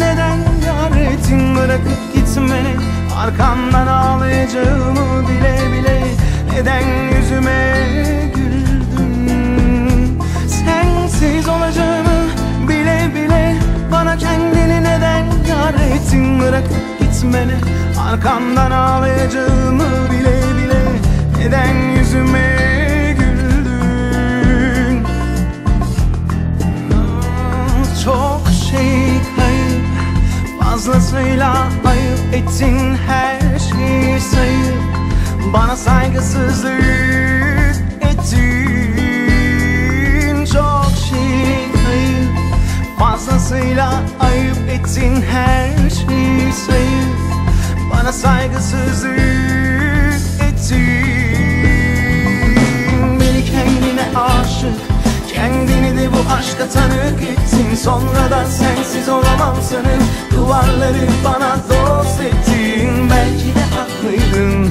neden yar Yaretin bırakıp gitmene Arkamdan ağlayacağımı bile bile Neden yüzüme güldün? Sensiz olacağımı bile bile Bana kendini neden yar yaretin bırakıp gitmene Arkamdan ağlayacağımı bile bile Neden Fazlasıyla ayıp ettin her şeyi sayıp Bana saygısızlık ettin. Çok şey kayıp Fazlasıyla ayıp ettin her şeyi sayıp Bana saygısızlık aşka tanık ettin Sonradan sensiz olamam sanıp Duvarları bana dost ettin. Belki de haklıydın.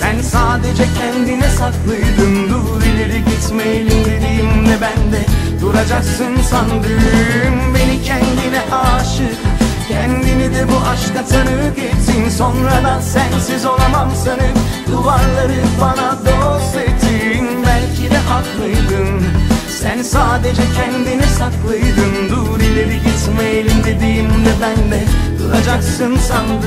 Sen sadece kendine saklıydın. Dur ileri gitmeyelim dediğimde ben de Duracaksın sandım Beni kendine aşık Kendini de bu aşka tanık ettin Sonradan sensiz olamam sanıp Duvarları bana dost ettin. Belki sadece kendini saklıydın Dur ileri gitmeyelim dediğimde ben de Duracaksın sandım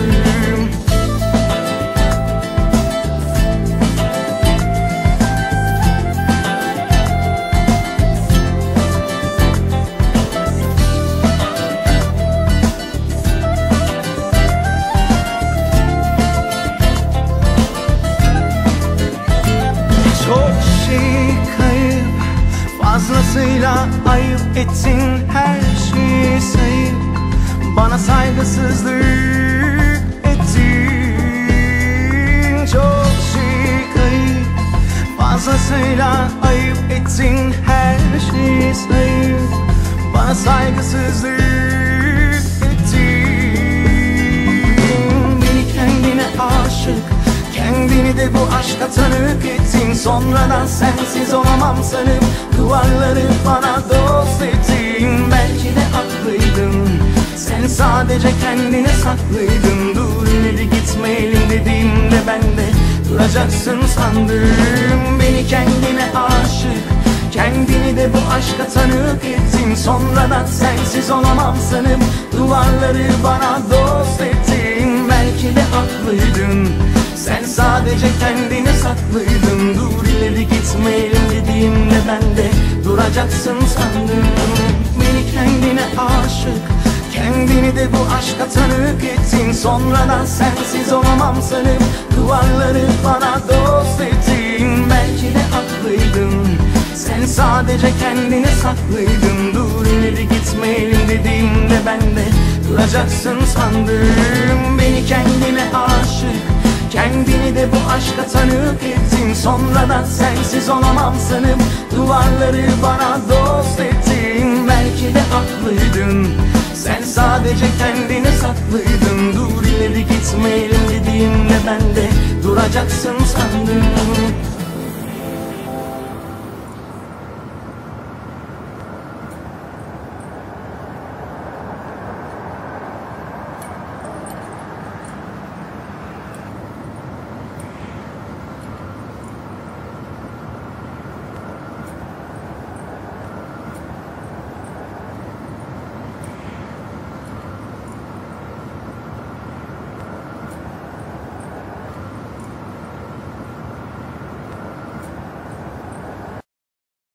Çok şey kayıp Fazlasıyla ayıp ettin her şeyi sayıp Bana saygısızlık ettin Çok şey kayıp Fazlasıyla ayıp ettin her şeyi sayıp Bana saygısızlık ettin Beni kendine aşık Kendini de bu aşka tanık ettin Sonradan sensiz olamam sanıp Duvarları bana dost ettin Belki de haklıydın Sen sadece kendine saklıydın. Dur ileri gitmeyelim dediğimde ben de Duracaksın sandım. Beni kendine aşık Kendini de bu aşka tanık ettin Sonradan sensiz olamam sanıp Duvarları bana dost ettin sadece kendini saklıydın. Dur ileri gitmeyelim dediğimde ben de Duracaksın sandım Beni kendine aşık Kendini de bu aşka tanık ettin. Sonradan sensiz olamam sanıp Duvarları bana dost ettin. Belki de haklıydın Sen sadece kendini saklıydın. Dur ileri gitmeyelim dediğimde ben de Duracaksın sandım Beni kendine aşık Kendini de bu aşka tanık ettin. Sonradan sensiz olamam sanıp Duvarları bana dost ettin. Belki de haklıydın. Sen sadece kendini saklıydın. Dur ileri gitmeyelim dediğimde ben de Duracaksın